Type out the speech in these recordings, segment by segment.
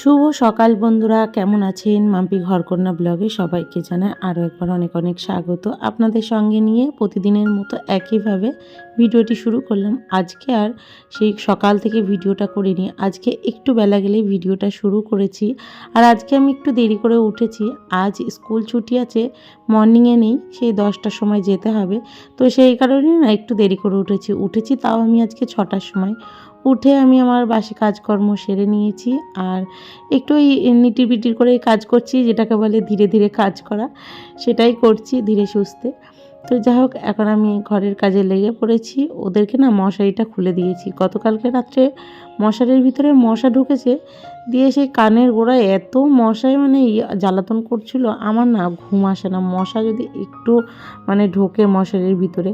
শুভ সকাল বন্ধুরা, কেমন আছেন? মাম্পি ঘরকন্যা ব্লগে সবাইকে জানায় আরও একবার অনেক অনেক স্বাগত। আপনাদের সঙ্গে নিয়ে প্রতিদিনের মতো একইভাবে ভিডিওটি শুরু করলাম। আজকে আর সেই সকাল থেকে ভিডিওটা করিনি, আজকে একটু বেলা গেলেই ভিডিওটা শুরু করেছি। আর আজকে আমি একটু দেরি করে উঠেছি, আজ স্কুল ছুটি আছে, মর্নিংয়ে নেই, সেই দশটার সময় যেতে হবে। তো সেই কারণে না একটু দেরি করে উঠেছি উঠেছি তাও আমি আজকে ছটার সময়। উঠে আমি আমার বাসি কাজকর্ম সেরে নিয়েছি আর একটু ওই নিটিপিটির করে কাজ করছি, যেটাকে বলে ধীরে ধীরে কাজ করা, সেটাই করছি ধীরে সুস্থে। তো যাই হোক, এখন আমি ঘরের কাজে লেগে পড়েছি। ওদেরকে না মশারিটা খুলে দিয়েছি। গতকালকে রাত্রে মশারির ভিতরে মশা ঢুকেছে দিয়ে সেই কানের গোড়ায় এত মশায় মানে জ্বালাতন করছিল, আমার না ঘুম আসে না। মশা যদি একটু মানে ঢোকে মশারির ভিতরে,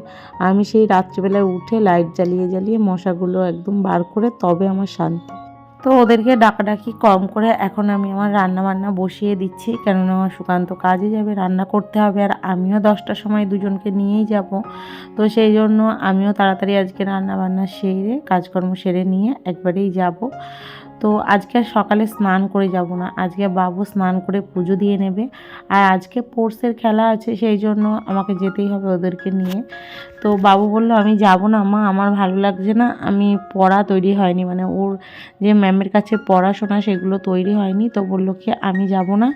আমি সেই রাত্রিবেলায় উঠে লাইট জ্বালিয়ে জ্বালিয়ে মশাগুলো একদম বার করে, তবে আমার শান্তি। তো ওদেরকে ডাকাডাকি কম করে এখন আমি আমার রান্না বান্না বসিয়ে দিচ্ছি। কেননা আমার সুকান্ত কাজে যাবে, রান্না করতে হবে আর আমিও দশটার সময় দুজনকে নিয়েই যাব। তো সেই জন্য আমিও তাড়াতাড়ি আজকে রান্না বান্না সেরে, কাজকর্ম সেরে নিয়ে একবারেই যাব। তো আজকে আর সকালে স্নান করে যাব না। আজকে বাবু স্নান করে পুজো দিয়ে নেবে। আর আজকে স্পোর্টসের খেলা আছে, সেই জন্য আমাকে যেতেই হবে ওদেরকে নিয়ে। তো বাবু বলল, আমি যাব না মা, আমার ভালো লাগছে না। আমি পড়া তৈরি হয়নি। মানে ওর যে ম্যামের কাছে পড়াশোনা সেগুলো তৈরি হয়নি, তো বলল কি, আমি যাব না,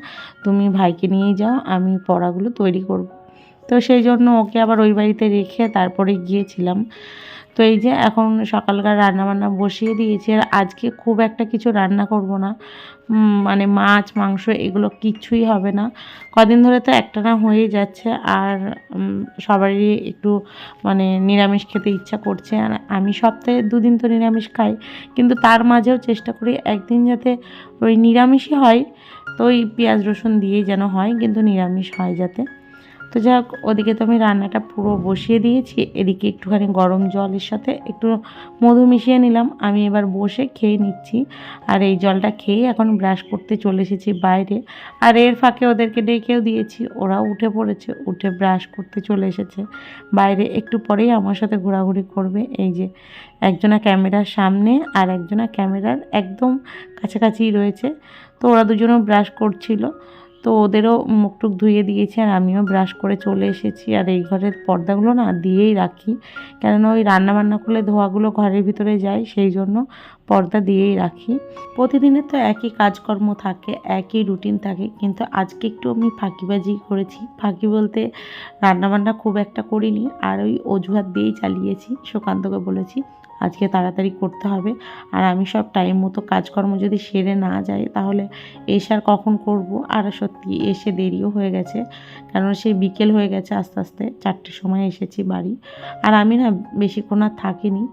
তুমি ভাইকে নিয়েই যাও, আমি পড়াগুলো তৈরি করব। তো সেই জন্য ওকে আবার ওই বাড়িতে রেখে তারপরে গিয়েছিলাম। তো এই যে এখন সকালকার রান্নাবান্না বসিয়ে দিয়েছি, আর আজকে খুব একটা কিছু রান্না করব না। মানে মাছ, মাংস এগুলো কিচ্ছুই হবে না। কদিন ধরে তো একটানা হয়ে যাচ্ছে, আর সবারই একটু মানে নিরামিষ খেতে ইচ্ছা করছে। আর আমি সপ্তাহে দুদিন তো নিরামিষ খাই, কিন্তু তার মাঝেও চেষ্টা করি একদিন যাতে ওই নিরামিষই হয়, তো ওই পেঁয়াজ রসুন দিয়েই যেন হয়, কিন্তু নিরামিষ হয় যাতে। তো যাই হোক, ওদিকে তো আমি রান্নাটা পুরো বসিয়ে দিয়েছি। এদিকে একটুখানি গরম জলের সাথে একটু মধু মিশিয়ে নিলাম। আমি এবার বসে খেয়ে নিচ্ছি। আর এই জলটা খেয়ে এখন ব্রাশ করতে চলে এসেছি বাইরে। আর এর ফাঁকে ওদেরকে ডেকেও দিয়েছি। ওরাও উঠে পড়েছে, উঠে ব্রাশ করতে চলে এসেছে। বাইরে একটু পরেই আমার সাথে ঘোরাঘুরি করবে। এই যে একজনা ক্যামেরার সামনে আর একজনা ক্যামেরার একদম কাছাকাছি রয়েছে। তো ওরা দুজনেও ব্রাশ করছিল। তো ওদেরও মুখ টুক ধুয়ে দিয়েছি আর আমিও ব্রাশ করে চলে এসেছি। আর এই ঘরের পর্দাগুলো না দিয়েই রাখি। কেননা ওই রান্নাবান্না করলে ধোয়াগুলো ঘরের ভিতরে যায়, সেই জন্য পর্দা দিয়েই রাখি। প্রতিদিনের তো একই কাজকর্ম থাকে, একই রুটিন থাকে। কিন্তু আজকে একটু আমি ফাঁকিবাজি করেছি। ফাঁকি বলতে রান্নাবান্না খুব একটা করিনি। আর ওই অজুহাত দিয়েই চালিয়েছি, সুকান্তকে বলেছি আজকে তাড়াতাড়ি করতে হবে। আর আমি সব টাইম মতো কাজকর্ম যদি সেরে না যাই, তাহলে এসে আর কখন করব? আর সত্যি এসে দেরিও হয়ে গেছে। কারণ সেই বিকেল হয়ে গেছে আস্তে আস্তে, চারটের সময় এসেছি বাড়ি। আর আমি না বেশিক্ষণ আর থাকিনি।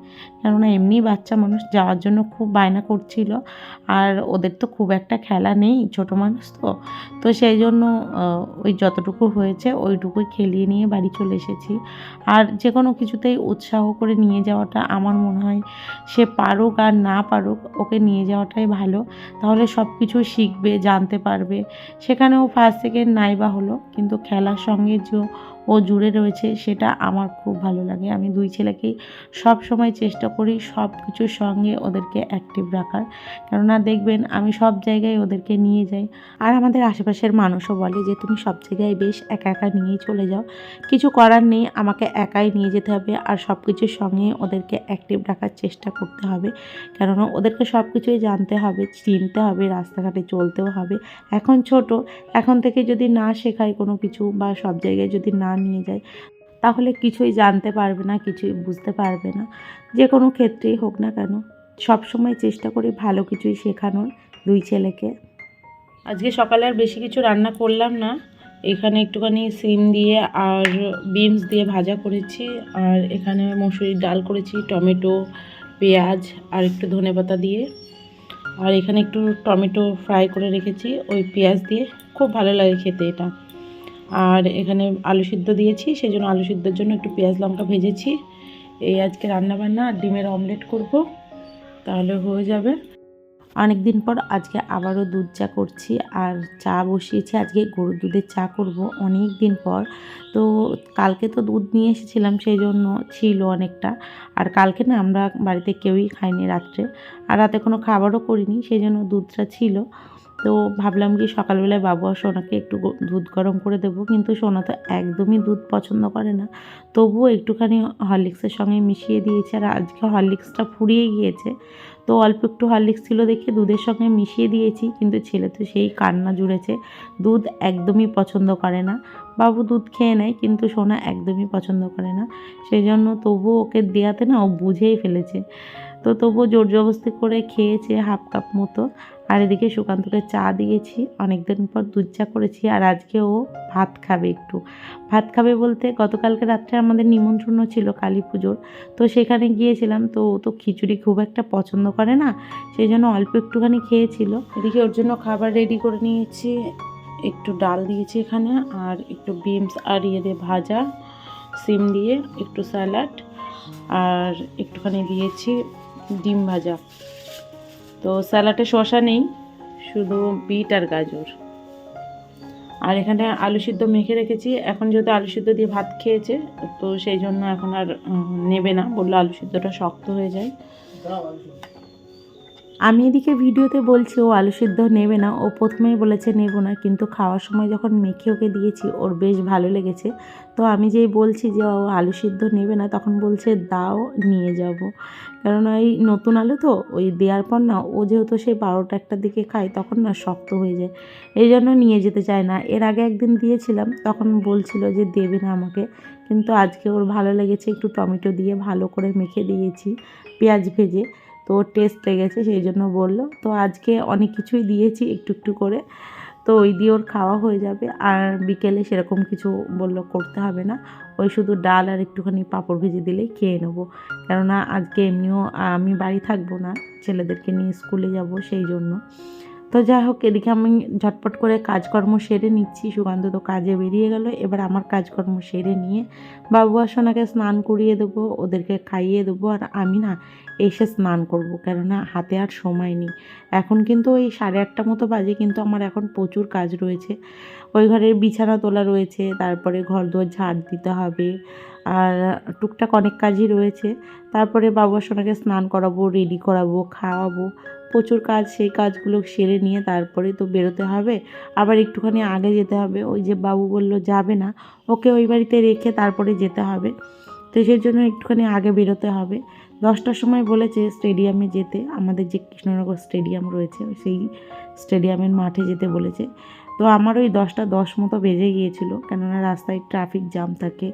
কেননা এমনি বাচ্চা মানুষ যাওয়ার জন্য খুব বায়না করছিল। আর ওদের তো খুব একটা খেলা নেই, ছোট মানুষ তো। তো সেই জন্য ওই যতটুকু হয়েছে ওইটুকুই খেলিয়ে নিয়ে বাড়ি চলে এসেছি। আর যে কোনো কিছুতেই উৎসাহ করে নিয়ে যাওয়াটা আমার মনে হয় সে পারুক আর না পারুক, ওকে নিয়ে যাওয়াটাই ভালো। তাহলে সব কিছু শিখবে, জানতে পারবে। সেখানেও ফার্স্ট সেকেন্ড নাই বা হলো, কিন্তু খেলার সঙ্গে যে ও জুড়ে রয়েছে, সেটা আমার খুব ভালো লাগে। আমি দুই ছেলেকেই সব সময় চেষ্টা করি সব কিছুর সঙ্গে ওদেরকে অ্যাক্টিভ রাখার। কেননা দেখবেন, আমি সব জায়গায় ওদেরকে নিয়ে যাই। আর আমাদের আশেপাশের মানুষও বলে যে, তুমি সব জায়গায় বেশ একা একা নিয়েই চলে যাও। কিছু করার নেই, আমাকে একাই নিয়ে যেতে হবে আর সব কিছুর সঙ্গে ওদেরকে অ্যাক্টিভ রাখার চেষ্টা করতে হবে। কেননা ওদেরকে সব কিছুই জানতে হবে, চিনতে হবে, রাস্তাঘাটে চলতেও হবে। এখন ছোট, এখন থেকে যদি না শেখায় কোনো কিছু বা সব জায়গায় যদি না নিয়ে যায়। তাহলে কিছুই জানতে পারবে না, কিছুই বুঝতে পারবে না। যে কোনো ক্ষেত্রেই হোক না কেন সব সময় চেষ্টা করি ভালো কিছুই শেখানোর দুই ছেলেকে। আজকে সকালে আর বেশি কিছু রান্না করলাম না। এখানে একটুখানি সিম দিয়ে আর বিনস দিয়ে ভাজা করেছি। আর এখানে মসুরির ডাল করেছি, টমেটো, পেঁয়াজ আর একটু ধনেপাতা দিয়ে। আর এখানে একটু টমেটো ফ্রাই করে রেখেছি, ওই পেঁয়াজ দিয়ে। খুব ভালো লাগে খেতে এটা। আর এখানে আলু সিদ্ধ দিয়েছি সেই জন্য আলু সিদ্ধর জন্য একটু পেঁয়াজ লঙ্কা ভেজেছি। এই আজকে রান্না বান্না আর ডিমের অমলেট করব, তাহলে হয়ে যাবে। অনেক দিন পর আজকে আবারও দুধ চা করছি, আর চা বসিয়েছি। আজকে গরুর দুধের চা করব অনেক দিন পর। তো কালকে তো দুধ নিয়ে এসেছিলাম সেই জন্য ছিল অনেকটা। আর কালকে না আমরা বাড়িতে কেউই খাইনি রাত্রে। আর রাতে কোনো খাবারও করিনি সেই জন্য দুধটা ছিল। তো ভাবলাম কি সকালবেলায় বাবু আর সোনাকে একটু দুধ গরম করে দেবো, কিন্তু সোনা তো একদমই দুধ পছন্দ করে না। তবুও একটুখানি হরলিক্সের সঙ্গে মিশিয়ে দিয়েছে আর আজকে হরলিক্সটা ফুরিয়ে গিয়েছে। তো অল্প একটু হরলিক্স ছিল দেখে দুধের সঙ্গে মিশিয়ে দিয়েছি, কিন্তু ছেলে তো সেই কান্না জুড়েছে। দুধ একদমই পছন্দ করে না। বাবু দুধ খেয়ে নেয়, কিন্তু সোনা একদমই পছন্দ করে না। সেই জন্য তবুও ওকে দেওয়াতে না ও বুঝেই ফেলেছে। তো তবুও জোর জবস্তি করে খেয়েছে হাফ কাপ মতো। আর এদিকে সুকান্তকে চা দিয়েছি। অনেক দিন পর দুধ চা করেছি আর আজকে ও ভাত খাবে একটু। ভাত খাবে বলতে গতকালকে রাত্রে আমাদের নিমন্ত্রণ ছিল কালী পুজোর। তো সেখানে গিয়েছিলাম। তো ও তো খিচুড়ি খুব একটা পছন্দ করে না সেই জন্য অল্প একটুখানি খেয়েছিল। এদিকে ওর জন্য খাবার রেডি করে নিয়েছি। একটু ডাল দিয়েছি এখানে আর একটু বিনস আর ইয়ে দিয়ে ভাজা, সিম দিয়ে একটু স্যালাড আর একটুখানি দিয়েছি ডিম ভাজা। তো স্যালাডে শশা নেই, শুধু বিট আর গাজর। আর এখানে আলু সিদ্ধ মেখে রেখেছি, এখন যেহেতু আলু সিদ্ধ দিয়ে ভাত খেয়েছে, তো সেই জন্য এখন আর নেবে না, বলল আলু সিদ্ধটা শক্ত হয়ে যায়। আমি এদিকে ভিডিওতে বলছি, ও আলু সিদ্ধ নেবে না। ও প্রথমেই বলেছে, নেব না। কিন্তু খাওয়ার সময় যখন মেখে ওকে দিয়েছি, ওর বেশ ভালো লেগেছে। তো আমি যেই বলছি যে, ও আলু সিদ্ধ নেবে না, তখন বলছে, দাও, নিয়ে যাব। কেননা ওই নতুন আলু তো, ওই দেওয়ার পর না, ও যেহেতু সেই বারোটা একটার দিকে খায়, তখন না শক্ত হয়ে যায়। এই জন্য নিয়ে যেতে চায় না। এর আগে একদিন দিয়েছিলাম, তখন বলছিল যে, দেবে না আমাকে। কিন্তু আজকে ওর ভালো লেগেছে, একটু টমেটো দিয়ে ভালো করে মেখে দিয়েছি, পেঁয়াজ ভেজে। তো টেস্ট লেগেছে, সেই জন্য বলল। তো আজকে অনেক কিছুই দিয়েছি একটু একটু করে। তো ওই দিয়ে ওর খাওয়া হয়ে যাবে। আর বিকেলে সেরকম কিছু বলল করতে হবে না। ওই শুধু ডাল আর একটুখানি পাঁপড় ভেজে দিলেই খেয়ে নেব। কেননা আজকে এমনিও আমি বাড়ি থাকব না, ছেলেদেরকে নিয়ে স্কুলে যাব সেই জন্য। তো যাই হোক, এদিকে আমি ঝটপট করে কাজকর্ম সেরে নিচ্ছি। সুকান্ত তো কাজে বেরিয়ে গেল। এবার আমার কাজকর্ম সেরে নিয়ে বাবু আর সোনাকে স্নান করিয়ে দেবো, ওদেরকে খাইয়ে দেবো। আর আমি না এসে স্নান করব, কেননা হাতে আর সময় নেই। এখন কিন্তু ওই সাড়ে আটটা মতো বাজে, কিন্তু আমার এখন প্রচুর কাজ রয়েছে। ওই ঘরের বিছানা তোলা রয়েছে, তারপরে ঘর দুয়ার ঝাড় দিতে হবে, আর টুকটাক অনেক কাজই রয়েছে। তারপরে বাবু সোনাকে স্নান করাবো রেডি করাবো, খাওয়াবো। প্রচুর কাজ, সেই কাজগুলো সেরে নিয়ে তারপরে তো বেরোতে হবে। আবার একটুখানি আগে যেতে হবে। ওই যে বাবু বলল, যাবে না। ওকে ওই বাড়িতে রেখে তারপরে যেতে হবে। তো সেই জন্য একটুখানি আগে বেরোতে হবে। দশটার সময় বলেছে স্টেডিয়ামে যেতে। আমাদের যে কৃষ্ণনগর স্টেডিয়াম রয়েছে, সেই স্টেডিয়ামের মাঠে যেতে বলেছে। তো আমার ওই দশটা দশ মতো বেজে গিয়েছিল। কেননা রাস্তায় ট্রাফিক জ্যাম থাকে।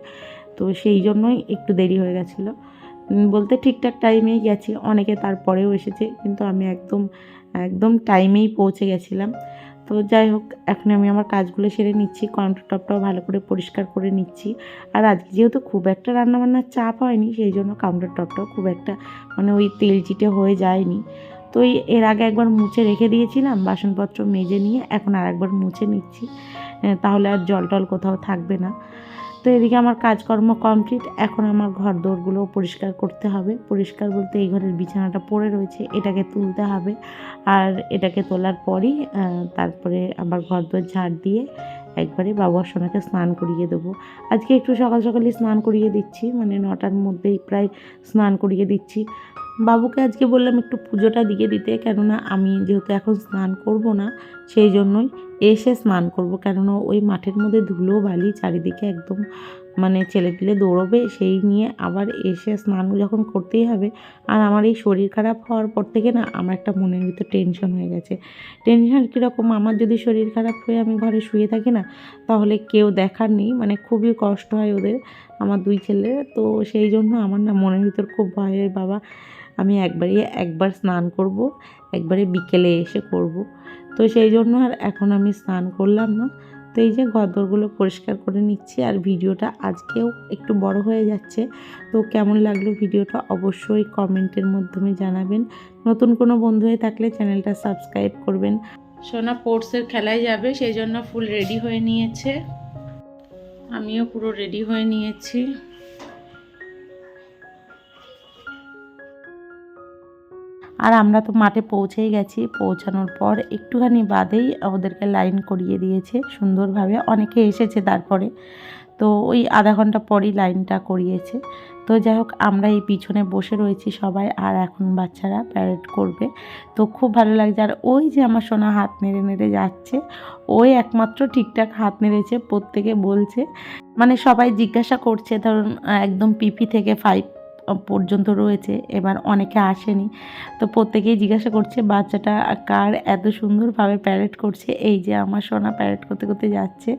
তো সেই জন্যই একটু দেরি হয়ে গেছিল। বলতে ঠিকঠাক টাইমেই গেছি। অনেকে তারপরেও এসেছে, কিন্তু আমি একদম একদম টাইমেই পৌঁছে গেছিলাম। তো যাই হোক, এখন আমি আমার কাজগুলো সেরে নিচ্ছি কাউন্টার টপটাও ভালো করে পরিষ্কার করে নিচ্ছি। আর আজকে যেহেতু খুব একটা রান্নাবান্নার চাপ হয়নি, সেই জন্য কাউন্টার টপটাও খুব একটা মানে ওই তেল চিটে হয়ে যায়নি। তো এর আগে একবার মুছে রেখে দিয়েছিলাম, বাসনপত্র মেজে নিয়ে, এখন আর একবার মুছে নিচ্ছি। তাহলে আর জল টল কোথাও থাকবে না। তো এদিকে আমার কাজকর্ম কমপ্লিট। এখন আমার ঘর দোরগুলো পরিষ্কার করতে হবে। পরিষ্কার বলতে এই ঘরের বিছানাটা পড়ে রয়েছে, এটাকে তুলতে হবে। আর এটাকে তোলার পরই তারপরে আবার ঘর দোর ঝাড় দিয়ে একবারে বাবা সোনাকে স্নান করিয়ে দেবো। আজকে একটু সকাল সকালই স্নান করিয়ে দিচ্ছি মানে নটার মধ্যেই প্রায় স্নান করিয়ে দিচ্ছি। বাবুকে আজকে বললাম একটু পুজোটা দিয়ে দিতে, কেননা আমি যেহেতু এখন স্নান করব না, সেই জন্যই এসে স্নান করব। কেননা ওই মাঠের মধ্যে ধুলো, বালি চারিদিকে একদম মানে ছেলেপিলে দৌড়বে। সেই নিয়ে আবার এসে স্নান যখন করতেই হবে আর আমার এই শরীর খারাপ হওয়ার পর থেকে না আমার একটা মনের ভিতর টেনশন হয়ে গেছে। টেনশন কীরকম? আমার যদি শরীর খারাপ হয়ে আমি ঘরে শুয়ে থাকি না, তাহলে কেউ দেখার নেই। মানে খুবই কষ্ট হয় ওদের, আমার দুই ছেলে। তো সেই জন্য আমার না মনের ভিতর খুব ভয় বাবা, আমি একবারই একবার স্নান করব, একবারে বিকেলে এসে করব। তো সেই জন্য আর এখন আমি স্নান করলাম না। তো এই যে ঘরদোরগুলো পরিষ্কার করে নিচ্ছি আর ভিডিওটা আজকেও একটু বড় হয়ে যাচ্ছে। তো কেমন লাগল ভিডিওটা অবশ্যই কমেন্টের মাধ্যমে জানাবেন। নতুন কোনো বন্ধু হয়ে থাকলে চ্যানেলটা সাবস্ক্রাইব করবেন। সোনা স্পোর্টসের খেলায় যাবে, সেই জন্য ফুল রেডি হয়ে নিয়েছে। আমিও পুরো রেডি হয়ে নিয়েছি। আর আমরা তো মাঠে পৌঁছেই গেছি। পৌঁছানোর পর একটুখানি বাদেই ওদেরকে লাইন করিয়ে দিয়েছে সুন্দরভাবে। অনেকে এসেছে তারপরে। তো ওই আধা ঘণ্টা পরই লাইনটা করিয়েছে। তো যাই হোক, আমরা এই পিছনে বসে রয়েছি সবাই আর এখন বাচ্চারা প্যারেড করবে। তো খুব ভালো লাগছে। আর ওই যে আমার সোনা হাত নেড়ে নেড়ে যাচ্ছে, ওই একমাত্র ঠিকঠাক হাত নেড়েছে, প্রত্যেকে বলছে। মানে সবাই জিজ্ঞাসা করছে, ধরুন, একদম পিপি থেকে ফাইভ পর্যন্ত রয়েছে, এবার অনেকে আসেনি। তো প্রত্যেকেই জিজ্ঞাসা করছে, বাচ্চাটা কার এত সুন্দরভাবে প্যারেড করছে? এই যে আমার সোনা প্যারেড করতে করতে যাচ্ছে।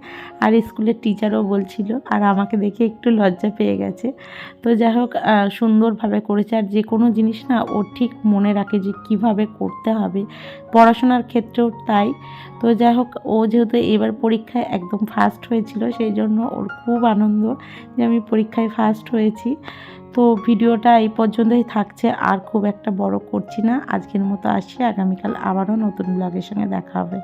আর স্কুলের টিচারও বলছিল, আর আমাকে দেখে একটু লজ্জা পেয়ে গেছে। তো যাই হোক সুন্দরভাবে করেছে। আর যে কোনো জিনিস না, ও ঠিক মনে রাখে যে কীভাবে করতে হবে। পড়াশোনার ক্ষেত্রেও তাই। তো যাই হোক, ও যেহেতু এবার পরীক্ষায় একদম ফার্স্ট হয়েছিল, সেই জন্য ওর খুব আনন্দ যে আমি পরীক্ষায় ফার্স্ট হয়েছি। তো ভিডিওটা এই পর্যন্তই থাকছে। আর খুব একটা বড় করছি না। আজকের মতো আসি আগামীকাল আবারও নতুন ব্লগের সঙ্গে দেখা হবে।